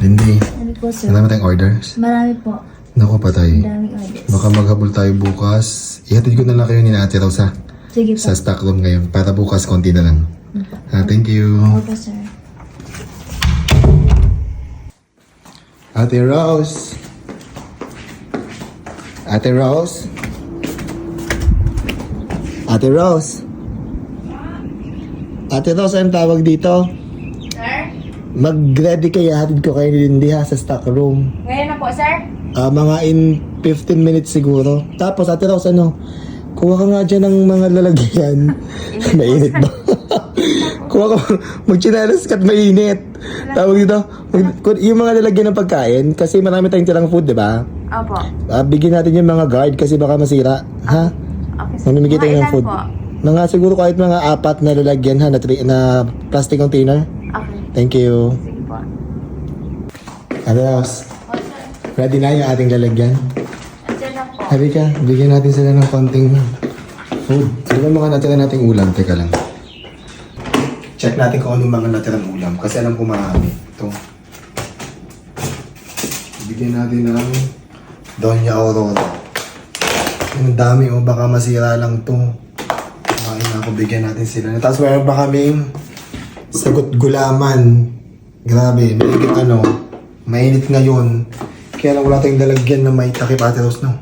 Lindy, Ano po, sir? marami tayong orders. Marami po. Naku, patay. Ang daming orders. Baka maghabol tayo bukas. Ihatid ko na lang kayo ni Ate Rose ha, Sige po. sa stock room ngayon. Para bukas, konti na lang. Ha, thank you. Opo, sir. Ate Rose. Ate Rose. Ate Rose. Ate Rose, anong tawag dito? Sir? Mag-ready kayo, hatid ko kayo Lindy ha, sa stock room. Ngayon na po, sir? Ah, mga in 15 minutes siguro. Tapos, Ate Rose, ano? Kuha ka nga dyan ng mga lalagyan. mainit ba? Kuha ka, magchinalas ka't mainit. Tawag dito, mag- yung mga lalagyan ng pagkain, kasi marami tayong tirang food, di ba? Opo. Ah, bigyan natin yung mga guard kasi baka masira. Ha? Okay, Mamimigay tayo Mga ng ilan food. po? Mga siguro kahit mga apat na lalagyan ha, na, tri- na plastic container. Thank you. Sige po. Rose, O, sir. ready na yung ating lalagyan? Andiyan na po. Habi ka, bigyan natin sila ng konting food. Ano ba mga natira nating ulam? Teka lang. Check natin kung anong mga natirang ulam. Kasi alam ko marami. Ito. Bigyan natin ng Doña Aurora. Ang dami oh, baka masira lang to. Kumain na ako, bigyan natin sila. Tapos meron pa kaming sagot gulaman. Grabe, may ano, mainit ngayon. Kaya lang wala tayong lalagyan na may takip ate Rose, no?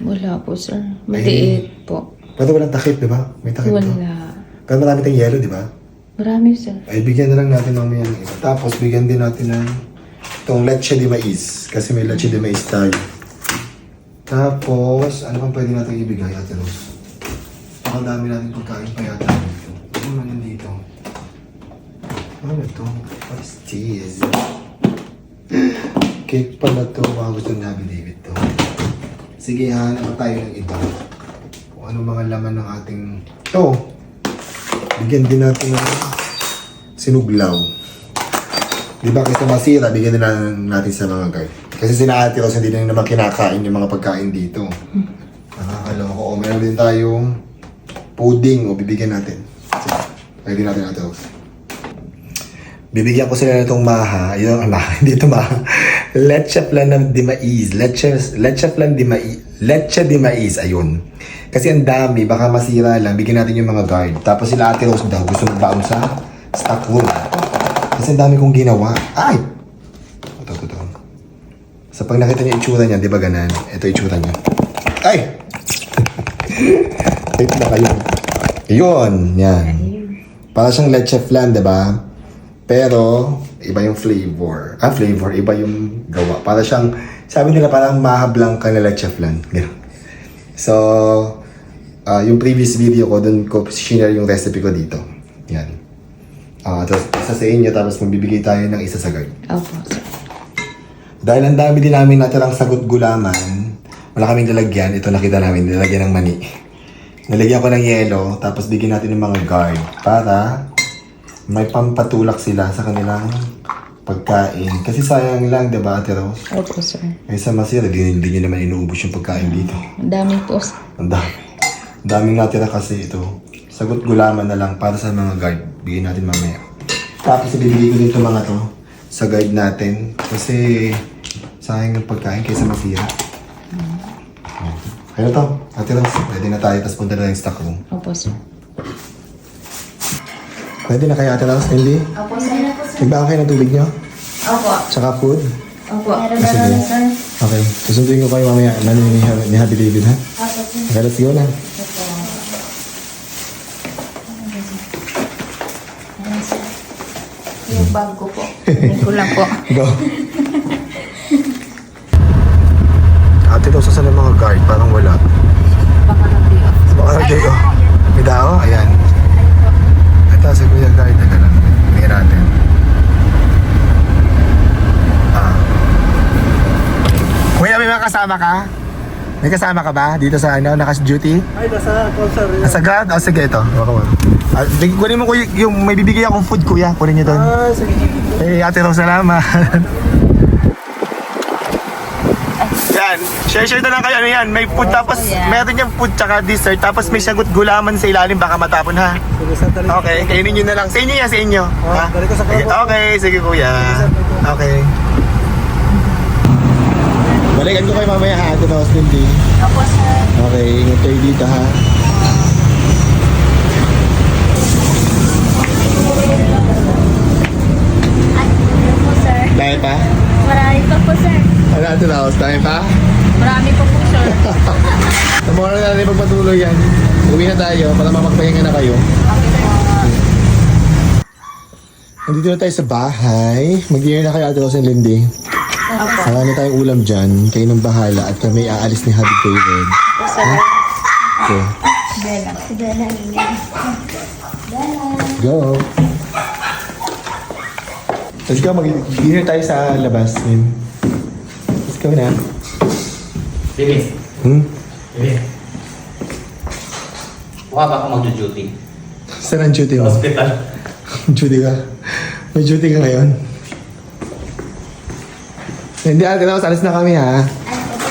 Wala po, sir. Maliit po. Pero walang takip, di ba? May takip? Wala. Pero marami tayong yellow, di ba? Marami, sir. Ay, bigyan na lang natin mamaya ng iba. Tapos, bigyan din natin ng itong leche de mais. Kasi may leche de mais tayo. Tapos, ano pang pwede natin ibigay, Ate Rose? Ang dami natin pagkain pa yata. Ano naman yun dito? Ano to? What is this? Cake pala to. Baka gusto Happy David to. Sige, hanap tayo ng iba. Kung ano mga laman ng ating... To! Bigyan din natin ng sinuglaw. Di ba kasi masira, bigyan din natin, sa mga guard. Kasi sina Ate Rose, hindi na naman kinakain yung mga pagkain dito. Nakakaloko. O meron din tayong pudding o bibigyan natin. Pwede natin Ate Rose. Bibigyan ko sila nitong maha. Yung maha, hindi ito maha. Leche flan ng di mais. Leche, leche flan di mais. Leche di mais, ayun. Kasi ang dami, baka masira lang. Bigyan natin yung mga guard. Tapos sila Ate Rose daw, gusto magbaon sa stock room. Kasi ang dami kong ginawa. Ay! Ito, ito, ito. Sa pag nakita niyo itsura niya, di ba ganan? Ito itsura niya. Ay! Wait na kayo. Yun, yan. Para siyang leche flan, di ba? Pero, iba yung flavor. Ah, flavor, iba yung gawa. Para siyang, sabi nila parang mahablang ka na leche flan. Ganun. So, ah, yung previous video ko, dun ko share yung recipe ko dito. Yan. Ah, tapos isa sa inyo, tapos magbibigay tayo ng isa sa guard. Opo, sir. Dahil ang dami din namin natirang sagot gulaman, wala kaming lalagyan. Ito nakita namin, nilagyan ng mani. Nalagyan ko ng yelo, tapos bigyan natin ng mga guard para may pampatulak sila sa kanilang pagkain. Kasi sayang lang, di ba, Ate Rose? Opo, sir. Kaysa masira, di, di nyo naman inuubos yung pagkain dito. Ang dami po, sir. Ang dami. Ang daming natira kasi ito. Sagot gulaman na lang para sa mga guard. Bigyan natin mamaya. Tapos ibibigay ko dito mga to sa guide natin. Kasi sayang yung pagkain kaysa masira. Kaya to, Ate Rose, ready na tayo. Tapos punta na yung stock room. Opo, sir. Ready na kayo Ate Rose? Hindi? Opo, sir. Nagbaka kayo ng tubig nyo? Opo. Tsaka food? Opo. Meron Ah, sige. na sir. Okay. Susunduin ko kayo mamaya. Ano ni, ni Happy David, ha? Opo, sir. Okay, let's go na. Ayan, sir. Yung bag ko po. Hindi ko lang po. Go. Ate daw sa ng mga guard, parang wala. Baka nag-day off. Baka nag-day off. May dao? Ayan. Ito si Kuya Guard. Teka lang. Tingnan natin. Ah. Kuya, may mga kasama ka? May kasama ka ba dito sa ano, nakas-duty? Ay, nasa concert rin. Nasa guard? O sige, ito. Baka mo. Ah, kunin mo kuya, yung may bibigay akong food kuya. Kunin niyo doon. Ah, sige. Hey, ate Rose, salamat. yan, share-share na lang kayo. Ano yan? May food tapos, meron yung food tsaka dessert. Tapos may sagot gulaman sa ilalim. Baka matapon ha. Okay, kainin nyo na lang. Sa inyo yan, sa inyo. Ah, Ha? Okay, sige kuya. Okay. Balikan ko kayo mamaya ha, Rose Lindy. Opo, sir. Okay, ingat kayo dito ha. Ay, ano po, sir. Dahil pa? Marami pa po, sir. Ano Ate Rose, dahil pa? Marami pa po, sir. Tomorrow na natin magpatuloy yan. Uwi na tayo para mamagpahinga na kayo. Nandito na tayo sa bahay. Mag-dinner na kayo Ate Rose and Lindy. Marami tayong ulam dyan. Kayo nang bahala at kami aalis ni Happy David. Opo, sir. Okay, Bella. Bella. Go! Let's go, mag-dinner tayo sa labas. Min. Let's go na. Bibi, Hmm? Bibi. Mukha ba ako mag-duty? Saan ang duty mo? Hospital. duty ka? May duty ka ngayon? Hindi, Ate Rose, alis na kami ha.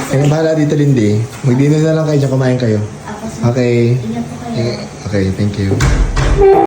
Kayong bahala dito, Lindy. Mag-dinner na lang kayo dyan, kumain kayo. Okay. Ingat po kayo. Okay, thank you.